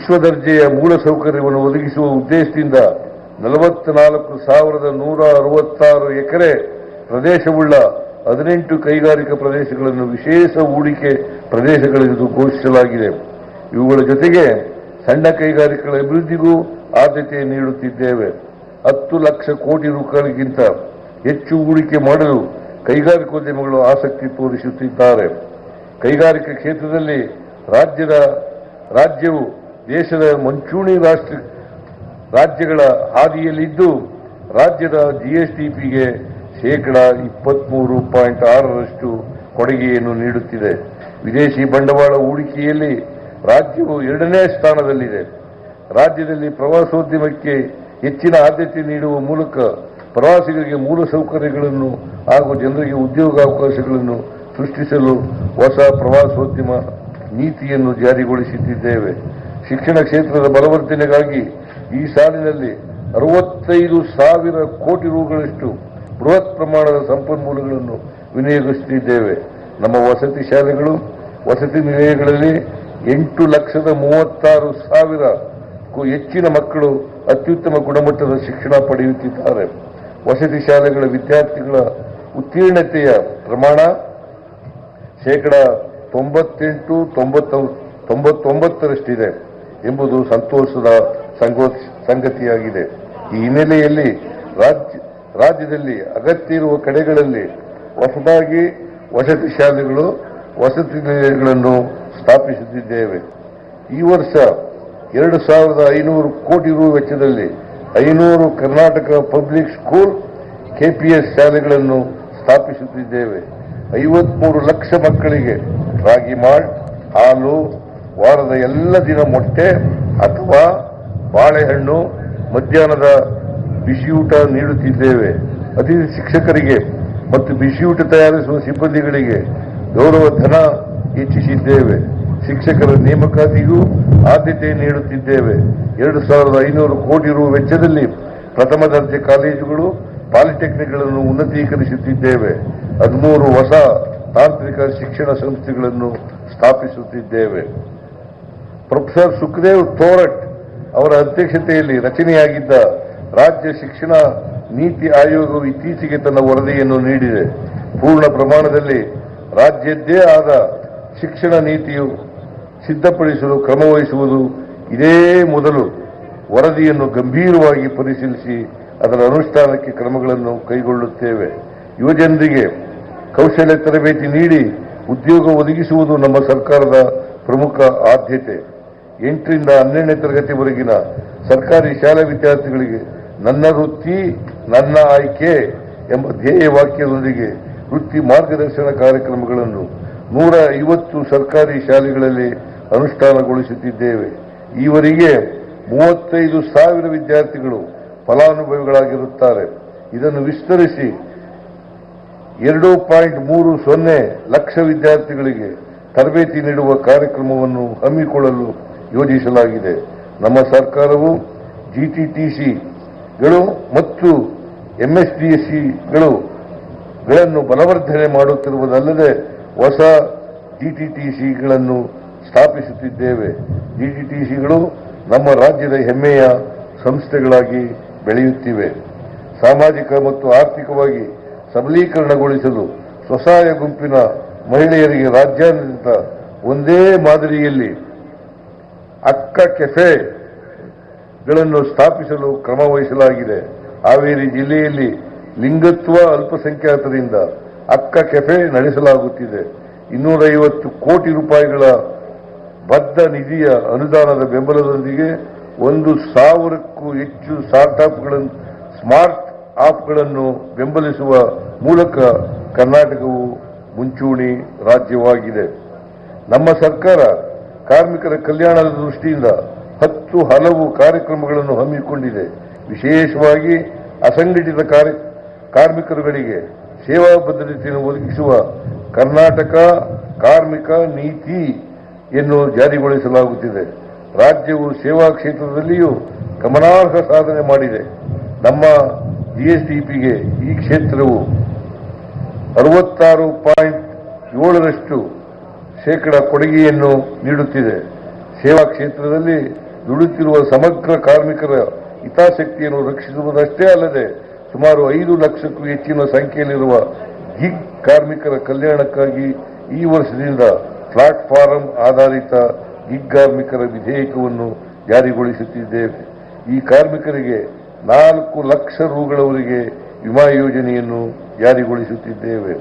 ವಿಶ್ವ ದರ್ಜೆಯ ಮೂಲಸೌಕರ್ಯವನ್ನು ಒದಗಿಸುವ ಉದ್ದೇಶದಿಂದ ನಲವತ್ನಾಲ್ಕು ಸಾವಿರದ ನೂರ ಅರವತ್ತಾರು ಎಕರೆ ಪ್ರದೇಶವುಳ್ಳ ಹದಿನೆಂಟು ಕೈಗಾರಿಕಾ ಪ್ರದೇಶಗಳನ್ನು ವಿಶೇಷ ಹೂಡಿಕೆ ಪ್ರದೇಶಗಳೆಂದು ಘೋಷಿಸಲಾಗಿದೆ. ಇವುಗಳ ಜೊತೆಗೆ ಸಣ್ಣ ಕೈಗಾರಿಕೆಗಳ ಅಭಿವೃದ್ಧಿಗೂ ಆದ್ಯತೆ ನೀಡುತ್ತಿದ್ದೇವೆ. ಹತ್ತು ಲಕ್ಷ ಕೋಟಿ ರೂಪಾಯಿಗಿಂತ ಹೆಚ್ಚು ಹೂಡಿಕೆ ಮಾಡಲು ಕೈಗಾರಿಕೋದ್ಯಮಗಳು ಆಸಕ್ತಿ ತೋರಿಸುತ್ತಿದ್ದಾರೆ. ಕೈಗಾರಿಕಾ ಕ್ಷೇತ್ರದಲ್ಲಿ ರಾಜ್ಯದ, ರಾಜ್ಯವು ದೇಶದ ಮುಂಚೂಣಿ ರಾಷ್ಟ್ರ ರಾಜ್ಯಗಳ ಹಾದಿಯಲ್ಲಿದ್ದು ರಾಜ್ಯದ ಜಿಎಸ್ಟಿಪಿಗೆ ಶೇಕಡ ಇಪ್ಪತ್ಮೂರು ಪಾಯಿಂಟ್ ಆರರಷ್ಟು ಕೊಡುಗೆಯನ್ನು ನೀಡುತ್ತಿದೆ. ವಿದೇಶಿ ಬಂಡವಾಳ ಹೂಡಿಕೆಯಲ್ಲಿ ರಾಜ್ಯವು ಎರಡನೇ ಸ್ಥಾನದಲ್ಲಿದೆ. ರಾಜ್ಯದಲ್ಲಿ ಪ್ರವಾಸೋದ್ಯಮಕ್ಕೆ ಹೆಚ್ಚಿನ ಆದ್ಯತೆ ನೀಡುವ ಮೂಲಕ ಪ್ರವಾಸಿಗರಿಗೆ ಮೂಲಸೌಕರ್ಯಗಳನ್ನು ಹಾಗೂ ಜನರಿಗೆ ಉದ್ಯೋಗಾವಕಾಶಗಳನ್ನು ಸೃಷ್ಟಿಸಲು ಹೊಸ ಪ್ರವಾಸೋದ್ಯಮ ನೀತಿಯನ್ನು ಜಾರಿಗೊಳಿಸುತ್ತಿದ್ದೇವೆ ಶಿಕ್ಷಣ ಕ್ಷೇತ್ರದ ಬಲವರ್ಧನೆಗಾಗಿ ಈ ಸಾಲಿನಲ್ಲಿ ಅರವತ್ತೈದು ಸಾವಿರ ಕೋಟಿ ರೂಗಳಷ್ಟು ಬೃಹತ್ ಪ್ರಮಾಣದ ಸಂಪನ್ಮೂಲಗಳನ್ನು ವಿನಿಯೋಗಿಸುತ್ತಿದ್ದೇವೆ ನಮ್ಮ ವಸತಿ ಶಾಲೆಗಳು, ವಸತಿ ನಿಲಯಗಳಲ್ಲಿ ಎಂಟು ಲಕ್ಷದ ಮೂವತ್ತಾರು ಸಾವಿರಕ್ಕೂ ಹೆಚ್ಚಿನ ಮಕ್ಕಳು ಅತ್ಯುತ್ತಮ ಗುಣಮಟ್ಟದ ಶಿಕ್ಷಣ ಪಡೆಯುತ್ತಿದ್ದಾರೆ. ವಸತಿ ಶಾಲೆಗಳ ವಿದ್ಯಾರ್ಥಿಗಳ ಉತ್ತೀರ್ಣತೆಯ ಪ್ರಮಾಣ ಶೇಕಡ ತೊಂಬತ್ತೆಂಟು ತೊಂಬತ್ತ, ತೊಂಬತ್ತೊಂಬತ್ತರಷ್ಟಿದೆ. ಎಂಬುದು ಸಂತೋಷದ ಸಂಗೋ- ಸಂಗತಿಯಾಗಿದೆ. ಈ ಹಿನ್ನೆಲೆಯಲ್ಲಿ ರಾಜ್ಯ, ರಾಜ್ಯದಲ್ಲಿ ಅಗತ್ಯ ಇರುವ ಕಡೆಗಳಲ್ಲಿ ಹೊಸದಾಗಿ ವಸತಿ ಶಾಲೆಗಳು, ವಸತಿ ನಿಲಯಗಳನ್ನು ಸ್ಥಾಪಿಸುತ್ತಿದ್ದೇವೆ. ಈ ವರ್ಷ ಎರಡು ಸಾವಿರದ ಐನೂರು ಕೋಟಿ ರು ವೆಚ್ಚದಲ್ಲಿ ಐನೂರು ಕರ್ನಾಟಕ ಪಬ್ಲಿಕ್ ಸ್ಕೂಲ್, ಕೆಪಿಎಸ್ ಶಾಲೆಗಳನ್ನು ಸ್ಥಾಪಿಸುತ್ತಿದ್ದೇವೆ. ಐವತ್ಮೂರು ಲಕ್ಷ ಮಕ್ಕಳಿಗೆ ರಾಗಿ ಮಾಲ್ಟ್, ಹಾಲು ವಾರದ ಎಲ್ಲ ದಿನ ಮೊಟ್ಟೆ ಅಥವಾ ಬಾಳೆಹಣ್ಣು ಮಧ್ಯಾಹ್ನದ ಬಿಸಿಯೂಟ ನೀಡುತ್ತಿದ್ದೇವೆ. ಅತಿಥಿ ಶಿಕ್ಷಕರಿಗೆ ಮತ್ತು ಬಿಸಿಯೂಟ ತಯಾರಿಸುವ ಸಿಬ್ಬಂದಿಗಳಿಗೆ ಗೌರವ ಧನ ಹೆಚ್ಚಿಸಿದ್ದೇವೆ. ಶಿಕ್ಷಕರ ನೇಮಕಾತಿಗೂ ಆದ್ಯತೆ ನೀಡುತ್ತಿದ್ದೇವೆ. ಎರಡು ಸಾವಿರದ ಐನೂರು ಕೋಟಿ ರು ವೆಚ್ಚದಲ್ಲಿ ಪ್ರಥಮ ದರ್ಜೆ ಕಾಲೇಜುಗಳು, ಪಾಲಿಟೆಕ್ನಿಕ್ಗಳನ್ನು ಉನ್ನತೀಕರಿಸುತ್ತಿದ್ದೇವೆ. ಹದಿಮೂರು ಹೊಸ ತಾಂತ್ರಿಕ ಶಿಕ್ಷಣ ಸಂಸ್ಥೆಗಳನ್ನು ಸ್ಥಾಪಿಸುತ್ತಿದ್ದೇವೆ. ಪ್ರೊಫೆಸರ್ ಸುಖದೇವ್ ತೋರಟ್ ಅವರ ಅಧ್ಯಕ್ಷತೆಯಲ್ಲಿ ರಚನೆಯಾಗಿದ್ದ ರಾಜ್ಯ ಶಿಕ್ಷಣ ನೀತಿ ಆಯೋಗವು ಇತ್ತೀಚೆಗೆ ತನ್ನ ವರದಿಯನ್ನು ನೀಡಿದೆ. ಪೂರ್ಣ ಪ್ರಮಾಣದಲ್ಲಿ ರಾಜ್ಯದ್ದೇ ಆದ ಶಿಕ್ಷಣ ನೀತಿಯು ಸಿದ್ಧಪಡಿಸಲು ಕ್ರಮವಹಿಸುವುದು ಇದೇ ಮೊದಲು. ವರದಿಯನ್ನು ಗಂಭೀರವಾಗಿ ಪರಿಶೀಲಿಸಿ ಅದರ ಅನುಷ್ಠಾನಕ್ಕೆ ಕ್ರಮಗಳನ್ನು ಕೈಗೊಳ್ಳುತ್ತೇವೆ. ಯುವಜನರಿಗೆ ಕೌಶಲ್ಯ ತರಬೇತಿ ನೀಡಿ ಉದ್ಯೋಗ ಒದಗಿಸುವುದು ನಮ್ಮ ಸರ್ಕಾರದ ಪ್ರಮುಖ ಆದ್ಯತೆ. ಎಂಟರಿಂದ ಹನ್ನೆರಡನೇ ತರಗತಿವರೆಗಿನ ಸರ್ಕಾರಿ ಶಾಲಾ ವಿದ್ಯಾರ್ಥಿಗಳಿಗೆ ನನ್ನ ವೃತ್ತಿ, ನನ್ನ ಆಯ್ಕೆ ಎಂಬ ಧ್ಯೇಯ ವಾಕ್ಯದೊಂದಿಗೆ ವೃತ್ತಿ ಮಾರ್ಗದರ್ಶನ ಕಾರ್ಯಕ್ರಮಗಳನ್ನು ನೂರ ಐವತ್ತು ಸರ್ಕಾರಿ ಶಾಲೆಗಳಲ್ಲಿ ಅನುಷ್ಠಾನಗೊಳಿಸುತ್ತಿದ್ದೇವೆ. ಈವರೆಗೆ ಮೂವತ್ತೈದು ಸಾವಿರ ವಿದ್ಯಾರ್ಥಿಗಳು ಫಲಾನುಭವಿಗಳಾಗಿರುತ್ತಾರೆ. ಇದನ್ನು ವಿಸ್ತರಿಸಿ ಎರಡು ಪಾಯಿಂಟ್ ಮೂರು ಸೊನ್ನೆ ಲಕ್ಷ ವಿದ್ಯಾರ್ಥಿಗಳಿಗೆ ತರಬೇತಿ ನೀಡುವ ಕಾರ್ಯಕ್ರಮವನ್ನು ಹಮ್ಮಿಕೊಳ್ಳಲು ಯೋಜಿಸಲಾಗಿದೆ. ನಮ್ಮ ಸರ್ಕಾರವು ಜಿಟಿಟಿಸಿಗಳು ಮತ್ತು ಎಂಎಸ್ಡಿಎಸ್ಸಿಗಳು ಗಳನ್ನು ಬಲವರ್ಧನೆ ಮಾಡುತ್ತಿರುವುದಲ್ಲದೆ ಹೊಸ ಜಿಟಿಟಿಸಿಗಳನ್ನು ಸ್ಥಾಪಿಸುತ್ತಿದ್ದೇವೆ. ಜಿಟಿಟಿಸಿಗಳು ನಮ್ಮ ರಾಜ್ಯದ ಹೆಮ್ಮೆಯ ಸಂಸ್ಥೆಗಳಾಗಿ ಬೆಳೆಯುತ್ತಿವೆ. ಸಾಮಾಜಿಕ ಮತ್ತು ಆರ್ಥಿಕವಾಗಿ ಸಬಲೀಕರಣಗೊಳಿಸಲು ಸ್ವಸಹಾಯ ಗುಂಪಿನ ಮಹಿಳೆಯರಿಗೆ ರಾಜ್ಯಾದ್ಯಂತ ಒಂದೇ ಮಾದರಿಯಲ್ಲಿ ಅಕ್ಕ ಕೆಸೆಗಳನ್ನು ಸ್ಥಾಪಿಸಲು ಕ್ರಮ ವಹಿಸಲಾಗಿದೆ ಹಾವೇರಿ ಜಿಲ್ಲೆಯಲ್ಲಿ ಲಿಂಗತ್ವ ಅಲ್ಪಸಂಖ್ಯಾತರಿಂದ ಅಕ್ಕ ಕೆಫೆ ನಡೆಸಲಾಗುತ್ತಿದೆ. ಇನ್ನೂರೈವತ್ತು ಕೋಟಿ ರೂಪಾಯಿಗಳ ಬದ್ಧ ನಿಧಿಯ ಅನುದಾನದ ಬೆಂಬಲದೊಂದಿಗೆ ಒಂದು ಸಾವಿರಕ್ಕೂ ಹೆಚ್ಚು ಸ್ಟಾರ್ಟ್ಅಪ್ಗಳನ್ನು ಸ್ಮಾರ್ಟ್ ಆಪ್ಗಳನ್ನು ಬೆಂಬಲಿಸುವ ಮೂಲಕ ಕರ್ನಾಟಕವು ಮುಂಚೂಣಿ ರಾಜ್ಯವಾಗಿದೆ. ನಮ್ಮ ಸರ್ಕಾರ ಕಾರ್ಮಿಕರ ಕಲ್ಯಾಣದ ದೃಷ್ಟಿಯಿಂದ ಹತ್ತು ಹಲವು ಕಾರ್ಯಕ್ರಮಗಳನ್ನು ಹಮ್ಮಿಕೊಂಡಿದೆ. ವಿಶೇಷವಾಗಿ ಅಸಂಘಟಿತ ಕಾರ್ಮಿಕರುಗಳಿಗೆ ಸೇವಾ ಭದ್ರತೆಯನ್ನು ಒದಗಿಸುವ ಕರ್ನಾಟಕ ಕಾರ್ಮಿಕ ನೀತಿ ನೀತಿಯನ್ನು ಜಾರಿಗೊಳಿಸಲಾಗುತ್ತಿದೆ. ರಾಜ್ಯವು ಸೇವಾ ಕ್ಷೇತ್ರದಲ್ಲಿಯೂ ಗಮನಾರ್ಹ ಸಾಧನೆ ಮಾಡಿದೆ. ನಮ್ಮ ಜಿಎಸ್ಟಿಪಿಗೆ ಈ ಕ್ಷೇತ್ರವು ಅರವತ್ತಾರು ಪಾಯಿಂಟ್ ಏಳರಷ್ಟು ಶೇಕಡ ಕೊಡುಗೆಯನ್ನು ನೀಡುತ್ತಿದೆ. ಸೇವಾ ಕ್ಷೇತ್ರದಲ್ಲಿ ದುಡಿಯುತ್ತಿರುವ ಸಮಗ್ರ ಕಾರ್ಮಿಕರ ಹಿತಾಸಕ್ತಿಯನ್ನು ರಕ್ಷಿಸುವುದಷ್ಟೇ ಅಲ್ಲದೆ ಸುಮಾರು ಐದು ಲಕ್ಷಕ್ಕೂ ಹೆಚ್ಚಿನ ಸಂಖ್ಯೆಯಲ್ಲಿರುವ ಗಿಗ್ ಕಾರ್ಮಿಕರ ಕಲ್ಯಾಣಕ್ಕಾಗಿ ಈ ವರ್ಷದಿಂದ ಪ್ಲಾಟ್ಫಾರಂ ಆಧಾರಿತ ಗಿಗ್ ಕಾರ್ಮಿಕರ ವಿಧೇಯಕವನ್ನು ಜಾರಿಗೊಳಿಸುತ್ತಿದ್ದೇವೆ. ಈ ಕಾರ್ಮಿಕರಿಗೆ ನಾಲ್ಕು ಲಕ್ಷ ರೂಗಳವರೆಗೆ ವಿಮಾ ಯೋಜನೆಯನ್ನು ಜಾರಿಗೊಳಿಸುತ್ತಿದ್ದೇವೆ.